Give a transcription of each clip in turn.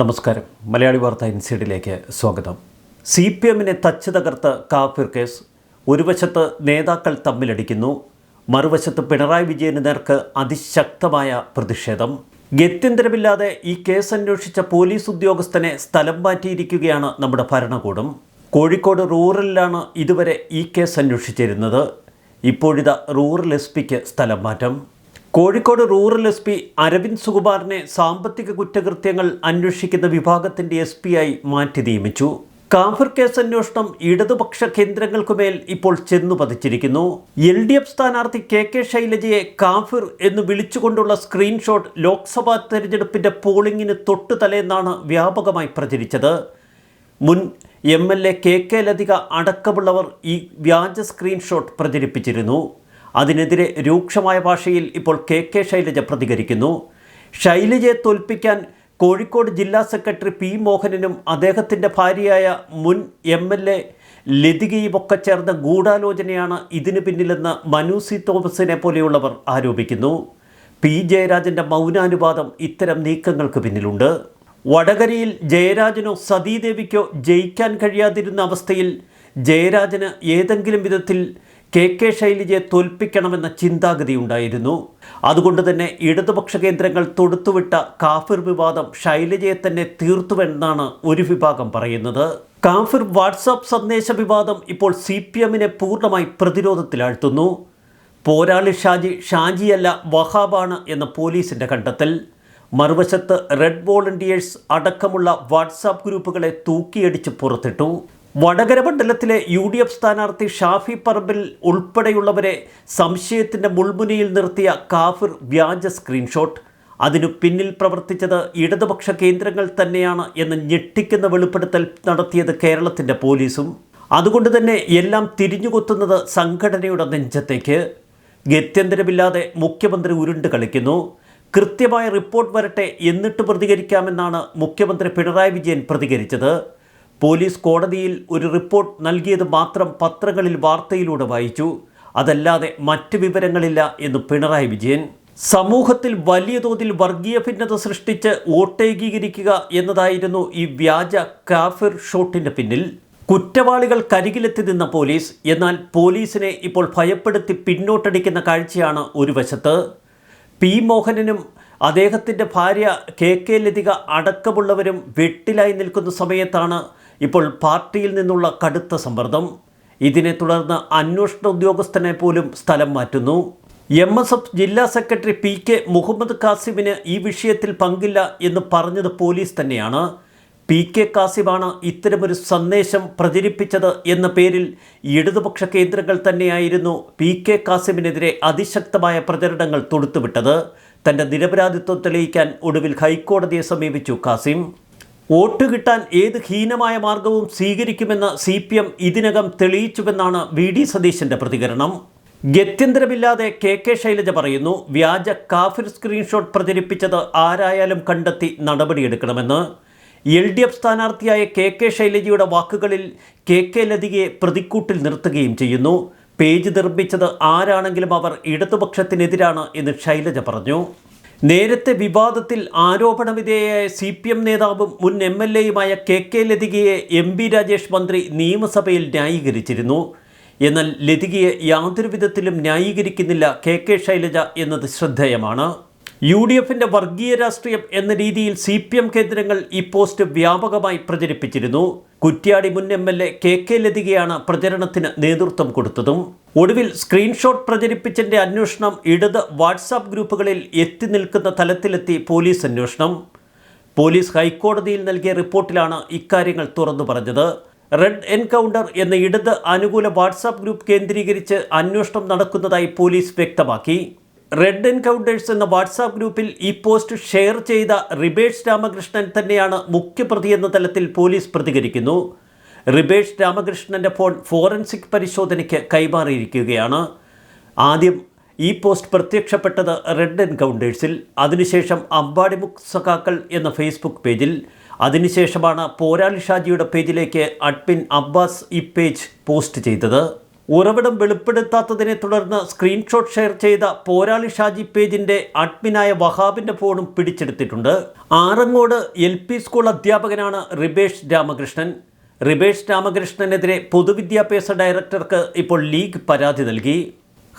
നമസ്കാരം. മലയാളി വാർത്ത ഇൻസൈഡിലേക്ക് സ്വാഗതം. സി പി എമ്മിനെ തച്ച് തകർത്ത് കാഫിർ കേസ് ഒരു വശത്ത് നേതാക്കൾ തമ്മിലടിക്കുന്നു മറുവശത്ത് പിണറായി വിജയന് നേർക്ക് അതിശക്തമായ പ്രതിഷേധം. ഗത്യന്തരമില്ലാതെ ഈ കേസ് അന്വേഷിച്ച പോലീസ് ഉദ്യോഗസ്ഥനെ സ്ഥലം മാറ്റിയിരിക്കുകയാണ് നമ്മുടെ ഭരണകൂടം. കോഴിക്കോട് റൂറലിലാണ് ഇതുവരെ ഈ കേസ് അന്വേഷിച്ചിരുന്നത്. ഇപ്പോഴിതാ റൂറൽ എസ് പിക്ക് സ്ഥലം മാറ്റം. Kozhikode rural S P Aravind സുകുമാറിനെ സാമ്പത്തിക കുറ്റകൃത്യങ്ങൾ അന്വേഷിക്കുന്ന വിഭാഗത്തിന്റെ എസ് ആയി മാറ്റി നിയമിച്ചു. കാഫർ കേസ് അന്വേഷണം ഇടതുപക്ഷ കേന്ദ്രങ്ങൾക്കുമേൽ ഇപ്പോൾ ചെന്നു പതിച്ചിരിക്കുന്നു. എൽ ഡി എഫ് സ്ഥാനാർത്ഥി കെ കെ ശൈലജയെ കാഫിർ എന്ന് വിളിച്ചുകൊണ്ടുള്ള സ്ക്രീൻഷോട്ട് ലോക്സഭാ തെരഞ്ഞെടുപ്പിന്റെ പോളിംഗിന് തൊട്ടു തലേന്നാണ് വ്യാപകമായി പ്രചരിച്ചത്. മുൻ M L A K K Lathika അടക്കമുള്ളവർ ഈ വ്യാജ സ്ക്രീൻഷോട്ട് പ്രചരിപ്പിച്ചിരുന്നു. അതിനെതിരെ രൂക്ഷമായ ഭാഷയിൽ ഇപ്പോൾ കെ കെ ശൈലജ പ്രതികരിക്കുന്നു. ശൈലജയെ തോൽപ്പിക്കാൻ കോഴിക്കോട് ജില്ലാ സെക്രട്ടറി പി മോഹനനും അദ്ദേഹത്തിന്റെ ഭാര്യയായ മുൻ എം എൽ എ ലതികയുമൊക്കെ ചേർന്ന ഗൂഢാലോചനയാണ് ഇതിനു പിന്നിലെന്ന് മനു സി തോമസിനെ പോലെയുള്ളവർ ആരോപിക്കുന്നു. പി ജയരാജന്റെ മൗനാനുപാതം ഇത്തരം നീക്കങ്ങൾക്ക് പിന്നിലുണ്ട്. വടകരയിൽ ജയരാജനോ സതീദേവിക്കോ ജയിക്കാൻ കഴിയാതിരുന്ന അവസ്ഥയിൽ ജയരാജന് ഏതെങ്കിലും വിധത്തിൽ കെ കെ ശൈലജയെ തോൽപ്പിക്കണമെന്ന ചിന്താഗതി ഉണ്ടായിരുന്നു അതുകൊണ്ട് തന്നെ ഇടതുപക്ഷ കേന്ദ്രങ്ങൾ തൊടുത്തുവിട്ട കാഫിർ വിവാദം ശൈലജയെ തന്നെ തീർത്തുവെന്നാണ് ഒരു വിഭാഗം പറയുന്നത്. കാഫിർ വാട്സാപ്പ് സന്ദേശ വിവാദം ഇപ്പോൾ സി പി എമ്മിനെ പൂർണമായി പ്രതിരോധത്തിലാഴ്ത്തുന്നു. പോരാളി ഷാജി ഷാജിയല്ല വഹാബാണ് എന്ന പോലീസിന്റെ കണ്ടെത്തൽ. മറുവശത്ത് റെഡ് വോളണ്ടിയേഴ്സ് അടക്കമുള്ള വാട്സാപ്പ് ഗ്രൂപ്പുകളെ തൂക്കിയടിച്ച് പുറത്തിട്ടു. വടകര മണ്ഡലത്തിലെ യു ഡി എഫ് സ്ഥാനാർത്ഥി ഷാഫി പറമ്പിൽ ഉൾപ്പെടെയുള്ളവരെ സംശയത്തിന്റെ മുൾമുനയിൽ നിർത്തിയ കാഫിർ വ്യാജ സ്ക്രീൻഷോട്ട്. അതിനു പിന്നിൽ പ്രവർത്തിച്ചത് ഇടതുപക്ഷ കേന്ദ്രങ്ങൾ തന്നെയാണ് എന്ന് ഞെട്ടിക്കുന്ന വെളിപ്പെടുത്തൽ നടത്തിയത് കേരളത്തിന്റെ പോലീസും. അതുകൊണ്ട് തന്നെ എല്ലാം തിരിഞ്ഞുകൊത്തുന്നത് സംഘടനയുടെ നെഞ്ചത്തേക്ക്. ഗത്യന്തരമില്ലാതെ മുഖ്യമന്ത്രി ഉരുണ്ട് കളിക്കുന്നു. കൃത്യമായ റിപ്പോർട്ട് വരട്ടെ എന്നിട്ട് പ്രതികരിക്കാമെന്നാണ് മുഖ്യമന്ത്രി പിണറായി വിജയൻ പ്രതികരിച്ചത്. പോലീസ് കോടതിയിൽ ഒരു റിപ്പോർട്ട് നൽകിയത് മാത്രം പത്രങ്ങളിൽ വാർത്തയിലൂടെ വായിച്ചു. അതല്ലാതെ മറ്റ് വിവരങ്ങളില്ല എന്ന് പിണറായി വിജയൻ. സമൂഹത്തിൽ വലിയ തോതിൽ വർഗീയ ഭിന്നത സൃഷ്ടിച്ച് വോട്ടേകീകരിക്കുക എന്നതായിരുന്നു ഈ വ്യാജ കാഫിർ ഷോട്ടിന്റെ പിന്നിൽ. കുറ്റവാളികൾ കരികിലെത്തി നിന്ന പോലീസ് എന്നാൽ പോലീസിനെ ഇപ്പോൾ ഭയപ്പെടുത്തി പിന്നോട്ടടിക്കുന്ന കാഴ്ചയാണ് ഒരു വശത്ത്. പി. മോഹനനും അദ്ദേഹത്തിന്റെ ഭാര്യ കെ. കെ. ലതിക അടക്കമുള്ളവരും വെട്ടിലായി നിൽക്കുന്ന സമയത്താണ് ഇപ്പോൾ പാർട്ടിയിൽ നിന്നുള്ള കടുത്ത സമ്മർദ്ദം. ഇതിനെ തുടർന്ന് അന്വേഷണ ഉദ്യോഗസ്ഥനെ പോലും സ്ഥലം മാറ്റുന്നു. എം എസ് എഫ് ജില്ലാ സെക്രട്ടറി പി കെ മുഹമ്മദ് കാസിമിന് ഈ വിഷയത്തിൽ പങ്കില്ല എന്ന് പറഞ്ഞത് പോലീസ് തന്നെയാണ്. പി കെ കാസിമാണ് ഇത്തരമൊരു സന്ദേശം പ്രചരിപ്പിച്ചത് എന്ന പേരിൽ ഇടതുപക്ഷ കേന്ദ്രങ്ങൾ തന്നെയായിരുന്നു പി കെ കാസിമിനെതിരെ അതിശക്തമായ പ്രചരണങ്ങൾ തൊടുത്തുവിട്ടത്. തന്റെ നിരപരാധിത്വം തെളിയിക്കാൻ ഒടുവിൽ ഹൈക്കോടതിയെ സമീപിച്ചു കാസിം. വോട്ട് കിട്ടാൻ ഏത് ഹീനമായ മാർഗവും സ്വീകരിക്കുമെന്ന് സി പി എം ഇതിനകം തെളിയിച്ചുവെന്നാണ് വി ഡി സതീശന്റെ പ്രതികരണം. ഗത്യന്തരമില്ലാതെ കെ കെ ശൈലജ പറയുന്നു വ്യാജ കാഫിർ സ്ക്രീൻഷോട്ട് പ്രചരിപ്പിച്ചത് ആരായാലും കണ്ടെത്തി നടപടിയെടുക്കണമെന്ന്. എൽ ഡി എഫ് സ്ഥാനാർത്ഥിയായ കെ കെ ശൈലജയുടെ വാക്കുകളിൽ കെ കെ ലതികയെ പ്രതിക്കൂട്ടിൽ നിർത്തുകയും ചെയ്യുന്നു. പേജ് നിർമ്മിച്ചത് ആരാണെങ്കിലും അവർ ഇടതുപക്ഷത്തിനെതിരാണ് എന്ന് ശൈലജ പറഞ്ഞു. നേരത്തെ വിവാദത്തിൽ ആരോപണവിധേയയായ സി പി എം നേതാവും മുൻ എം എൽ എയുമായ കെ കെ ലതികയെ എം ബി രാജേഷ് മന്ത്രി നിയമസഭയിൽ ന്യായീകരിച്ചിരുന്നു. എന്നാൽ ലതികയെ യാതൊരു വിധത്തിലും ന്യായീകരിക്കുന്നില്ല കെ കെ ശൈലജ എന്നത് ശ്രദ്ധേയമാണ്. യു ഡി എഫിന്റെ വർഗീയ രാഷ്ട്രീയം എന്ന രീതിയിൽ സി പി എം കേന്ദ്രങ്ങൾ ഈ പോസ്റ്റ് വ്യാപകമായി പ്രചരിപ്പിച്ചിരുന്നു. കുറ്റ്യാടി മുൻ M L A K K ലതികയാണ് പ്രചരണത്തിന് നേതൃത്വം കൊടുത്തതും. ഒടുവിൽ സ്ക്രീൻഷോട്ട് പ്രചരിപ്പിച്ചതിന്റെ അന്വേഷണം ഇടത് വാട്സാപ്പ് ഗ്രൂപ്പുകളിൽ എത്തി നിൽക്കുന്ന തലത്തിലെത്തി പോലീസ് അന്വേഷണം. പോലീസ് ഹൈക്കോടതിയിൽ നൽകിയ റിപ്പോർട്ടിലാണ് ഇക്കാര്യങ്ങൾ തുറന്നു പറഞ്ഞത്. റെഡ് എൻകൗണ്ടർ എന്ന ഇടത് അനുകൂല വാട്സാപ്പ് ഗ്രൂപ്പ് കേന്ദ്രീകരിച്ച് അന്വേഷണം നടക്കുന്നതായി പോലീസ് വ്യക്തമാക്കി. റെഡ് എൻകൗണ്ടേഴ്സ് എന്ന വാട്സാപ്പ് ഗ്രൂപ്പിൽ ഈ പോസ്റ്റ് ഷെയർ ചെയ്ത റിബേഷ് രാമകൃഷ്ണൻ തന്നെയാണ് മുഖ്യപ്രതി എന്ന തലത്തിൽ പോലീസ് പ്രതികരിക്കുന്നു. റിബേഷ് രാമകൃഷ്ണന്റെ ഫോൺ ഫോറൻസിക് പരിശോധനയ്ക്ക് കൈമാറിയിരിക്കുകയാണ്. ആദ്യം ഈ പോസ്റ്റ് പ്രത്യക്ഷപ്പെട്ടത് റെഡ് എൻകൗണ്ടേഴ്സിൽ അതിനുശേഷം അമ്പാടിമുഖ് സഖാക്കൾ എന്ന ഫേസ്ബുക്ക് പേജിൽ അതിനുശേഷമാണ് പോരാളി ഷാജിയുടെ പേജിലേക്ക് അഡ്മിൻ അബ്ബാസ് ഈ പേജ് പോസ്റ്റ് ചെയ്തത്. ഉറവിടം വെളിപ്പെടുത്താത്തതിനെ തുടർന്ന് സ്ക്രീൻഷോട്ട് ഷെയർ ചെയ്ത പോരാളി ഷാജി പേജിന്റെ അഡ്മിനായ വഹാബിന്റെ ഫോണും പിടിച്ചെടുത്തിട്ടുണ്ട്. ആറങ്ങോട് എൽ സ്കൂൾ അധ്യാപകനാണ് റിബേഷ് രാമകൃഷ്ണൻ. റിബേഷ് രാമകൃഷ്ണനെതിരെ പൊതുവിദ്യാഭ്യാസ ഡയറക്ടർക്ക് ഇപ്പോൾ ലീഗ് പരാതി നൽകി.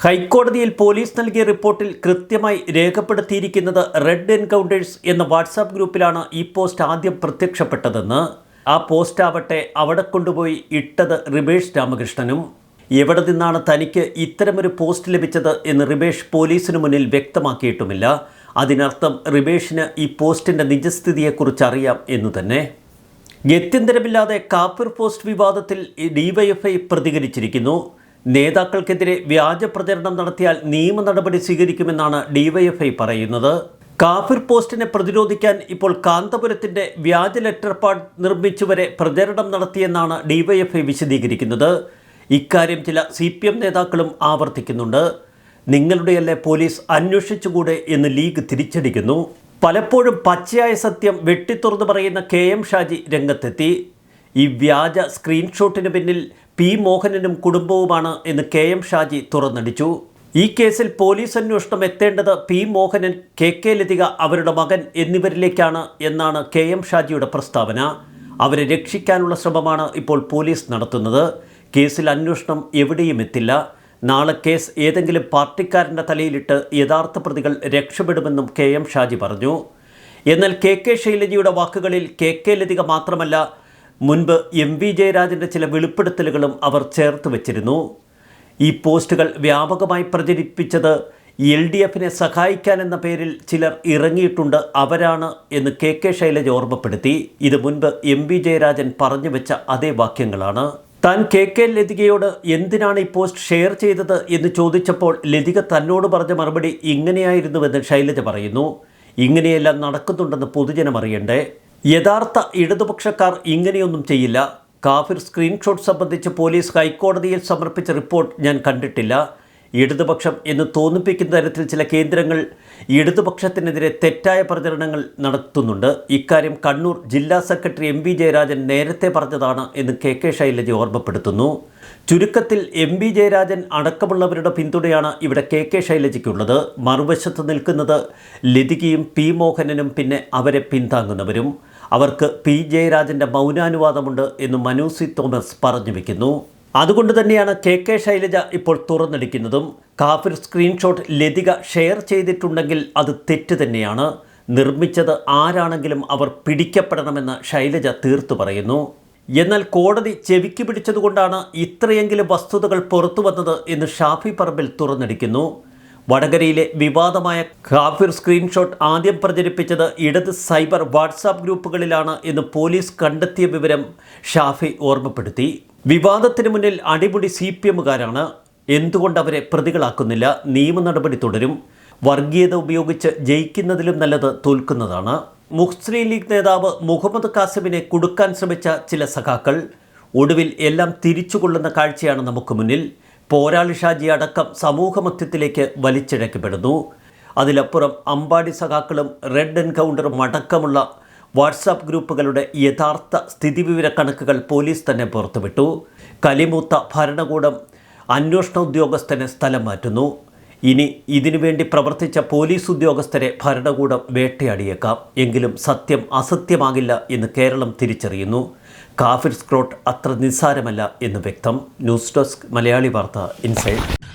ഹൈക്കോടതിയിൽ പോലീസ് നൽകിയ റിപ്പോർട്ടിൽ കൃത്യമായി രേഖപ്പെടുത്തിയിരിക്കുന്നത് റെഡ് എൻകൗണ്ടേഴ്സ് എന്ന വാട്സാപ്പ് ഗ്രൂപ്പിലാണ് ഈ പോസ്റ്റ് ആദ്യം പ്രത്യക്ഷപ്പെട്ടതെന്ന്. ആ പോസ്റ്റ് ആവട്ടെ അവിടെ കൊണ്ടുപോയി ഇട്ടത് റിബേഷ് രാമകൃഷ്ണനും. എവിടെ നിന്നാണ് തനിക്ക് ഇത്തരമൊരു പോസ്റ്റ് ലഭിച്ചത് എന്ന് റിബേഷ് പോലീസിനു മുന്നിൽ വ്യക്തമാക്കിയിട്ടുമില്ല. അതിനർത്ഥം റിബേഷിന് ഈ പോസ്റ്റിന്റെ നിജസ്ഥിതിയെക്കുറിച്ച് അറിയാം എന്നു തന്നെ. ഗത്യന്തരമില്ലാതെ കാപ്പിർ പോസ്റ്റ് വിവാദത്തിൽ ഡിവൈഎഫ്ഐ പ്രതികരിച്ചിരിക്കുന്നു. നേതാക്കൾക്കെതിരെ വ്യാജ പ്രചരണം നടത്തിയാൽ നിയമ നടപടി സ്വീകരിക്കുമെന്നാണ് ഡിവൈഎഫ്ഐ പറയുന്നത്. കാഫിർ പോസ്റ്റിനെ പ്രതിരോധിക്കാൻ ഇപ്പോൾ കാന്തപുരത്തിന്റെ വ്യാജ ലെറ്റർ പാഡ് നിർമ്മിച്ചുവരെ പ്രചരണം നടത്തിയെന്നാണ് ഡിവൈഎഫ്ഐ വിശദീകരിക്കുന്നത്. ഇക്കാര്യം ചില സി പി എം നേതാക്കളും ആവർത്തിക്കുന്നുണ്ട്. നിങ്ങളുടെയല്ലേ പോലീസ് അന്വേഷിച്ചുകൂടെ എന്ന് ലീഗ് തിരിച്ചടിക്കുന്നു. പലപ്പോഴും പച്ചയായ സത്യം വെട്ടിത്തുറന്ന് പറയുന്ന കെ എം ഷാജി രംഗത്തെത്തി. ഈ വ്യാജ സ്ക്രീൻഷോട്ടിന് പിന്നിൽ പി മോഹനനും കുടുംബവുമാണ് എന്ന് കെ എം ഷാജി തുറന്നടിച്ചു. ഈ കേസിൽ പോലീസ് അന്വേഷണം എത്തേണ്ടത് P Mohanan K K Lathika അവരുടെ മകൻ എന്നിവരിലേക്കാണ് എന്നാണ് കെ എം ഷാജിയുടെ പ്രസ്താവന. അവരെ രക്ഷിക്കാനുള്ള ശ്രമമാണ് ഇപ്പോൾ പോലീസ് നടത്തുന്നത്. കേസിൽ അന്വേഷണം എവിടെയും എത്തില്ല. നാളെ കേസ് ഏതെങ്കിലും പാർട്ടിക്കാരന്റെ തലയിലിട്ട് യഥാർത്ഥ പ്രതികൾ രക്ഷപ്പെടുമെന്നും കെ എം ഷാജി പറഞ്ഞു. എന്നാൽ കെ കെ ശൈലജയുടെ വാക്കുകളിൽ കെ കെ ലതിക മാത്രമല്ല മുൻപ് എം വി ജയരാജന്റെ ചില വെളിപ്പെടുത്തലുകളും അവർ ചേർത്ത് വച്ചിരുന്നു. ഈ പോസ്റ്റുകൾ വ്യാപകമായി പ്രചരിപ്പിച്ചത് എൽ ഡി എഫിനെ സഹായിക്കാനെന്ന പേരിൽ ചിലർ ഇറങ്ങിയിട്ടുണ്ട് അവരാണ് എന്ന് കെ കെ ശൈലജ ഓർമ്മപ്പെടുത്തി. ഇത് മുൻപ് എം വി ജയരാജൻ പറഞ്ഞു വെച്ച അതേ വാക്യങ്ങളാണ്. താൻ കെ കെ ലതികയോട് എന്തിനാണ് ഈ പോസ്റ്റ് ഷെയർ ചെയ്തത് എന്ന് ചോദിച്ചപ്പോൾ ലതിക തന്നോട് പറഞ്ഞ മറുപടി ഇങ്ങനെയായിരുന്നുവെന്ന് ശൈലജ പറയുന്നു. ഇങ്ങനെയെല്ലാം നടക്കുന്നുണ്ടെന്ന് പൊതുജനം അറിയണ്ടേ? യഥാർത്ഥ ഇടതുപക്ഷക്കാർ ഇങ്ങനെയൊന്നും ചെയ്യില്ല. കാഫിർ സ്ക്രീൻഷോട്ട് സംബന്ധിച്ച് പോലീസ് ഹൈക്കോടതിയിൽ സമർപ്പിച്ച റിപ്പോർട്ട് ഞാൻ കണ്ടിട്ടില്ല. ഇടതുപക്ഷം എന്ന് തോന്നിപ്പിക്കുന്ന തരത്തിൽ ചില കേന്ദ്രങ്ങൾ ഇടതുപക്ഷത്തിനെതിരെ തെറ്റായ പ്രചരണങ്ങൾ നടത്തുന്നുണ്ട്. ഇക്കാര്യം കണ്ണൂർ ജില്ലാ സെക്രട്ടറി എം വി ജയരാജൻ നേരത്തെ പറഞ്ഞതാണ് എന്ന് കെ കെ ശൈലജ ഓർമ്മപ്പെടുത്തുന്നു. ചുരുക്കത്തിൽ എം വി ജയരാജൻ അടക്കമുള്ളവരുടെ പിന്തുണയാണ് ഇവിടെ കെ കെ ശൈലജയ്ക്കുള്ളത്. മറുവശത്ത് നിൽക്കുന്നത് ലതികയും പി മോഹനനും പിന്നെ അവരെ പിന്താങ്ങുന്നവരും. അവർക്ക് പി ജയരാജന്റെ മൗനാനുവാദമുണ്ട് എന്ന് മനു സി തോമസ് പറഞ്ഞു വയ്ക്കുന്നു അതുകൊണ്ട് തന്നെയാണ് കെ കെ ശൈലജ ഇപ്പോൾ തുറന്നടിക്കുന്നതും. കാഫിർ സ്ക്രീൻഷോട്ട് ലതിക ഷെയർ ചെയ്തിട്ടുണ്ടെങ്കിൽ അത് തെറ്റ് തന്നെയാണ്. നിർമ്മിച്ചത് ആരാണെങ്കിലും അവർ പിടിക്കപ്പെടണമെന്ന് ശൈലജ തീർത്തു പറയുന്നു. എന്നാൽ കോടതി ചെവിക്ക് പിടിച്ചതുകൊണ്ടാണ് ഇത്രയെങ്കിലും വസ്തുതകൾ പുറത്തു വന്നത് എന്ന് ഷാഫി പറമ്പിൽ തുറന്നടിക്കുന്നു. വടകരയിലെ വിവാദമായ കാഫിർ സ്ക്രീൻഷോട്ട് ആദ്യം പ്രചരിപ്പിച്ചത് ഇടത് സൈബർ വാട്സാപ്പ് ഗ്രൂപ്പുകളിലാണ് എന്ന് പോലീസ് കണ്ടെത്തിയ വിവരം ഷാഫി ഓർമ്മപ്പെടുത്തി. വിവാദത്തിന് മുന്നിൽ അടിപൊളി സി പി എമ്മുകാരാണ്. എന്തുകൊണ്ട് അവരെ പ്രതികളാക്കുന്നില്ല? നിയമ നടപടി തുടരും. വർഗീയത ഉപയോഗിച്ച് ജയിക്കുന്നതിലും നല്ലത് തോൽക്കുന്നതാണ്. മുസ്ലിം ലീഗ് നേതാവ് മുഹമ്മദ് കാസിമിനെ കൊടുക്കാൻ ശ്രമിച്ച ചില സഖാക്കൾ. ഒടുവിൽ എല്ലാം തിരിച്ചുകൊള്ളുന്ന കാഴ്ചയാണ് നമുക്ക് മുന്നിൽ. പോരാളി ഷാജി അടക്കം സമൂഹമധ്യത്തിലേക്ക് വലിച്ചിഴക്കപ്പെടുന്നു. അതിലപ്പുറം അമ്പാടി സഖാക്കളും റെഡ് എൻകൗണ്ടറും അടക്കമുള്ള വാട്സാപ്പ് ഗ്രൂപ്പുകളുടെ യഥാർത്ഥ സ്ഥിതിവിവര കണക്കുകൾ പോലീസ് തന്നെ പുറത്തുവിട്ടു. കലിമൂത്ത ഭരണകൂടം അന്വേഷണ ഉദ്യോഗസ്ഥനെ സ്ഥലം മാറ്റുന്നു. ഇനി ഇതിനുവേണ്ടി പ്രവർത്തിച്ച പോലീസ് ഉദ്യോഗസ്ഥരെ ഭരണകൂടം വേട്ടയാടിയേക്കാം. എങ്കിലും സത്യം അസത്യമാകില്ല എന്ന് കേരളം തിരിച്ചറിയുന്നു. കാഫിർ സ്ക്രോട്ട് അത്ര നിസ്സാരമല്ല എന്ന് വ്യക്തം. ന്യൂസ് ഡെസ്ക് മലയാളി വാർത്ത ഇൻസൈഡ്.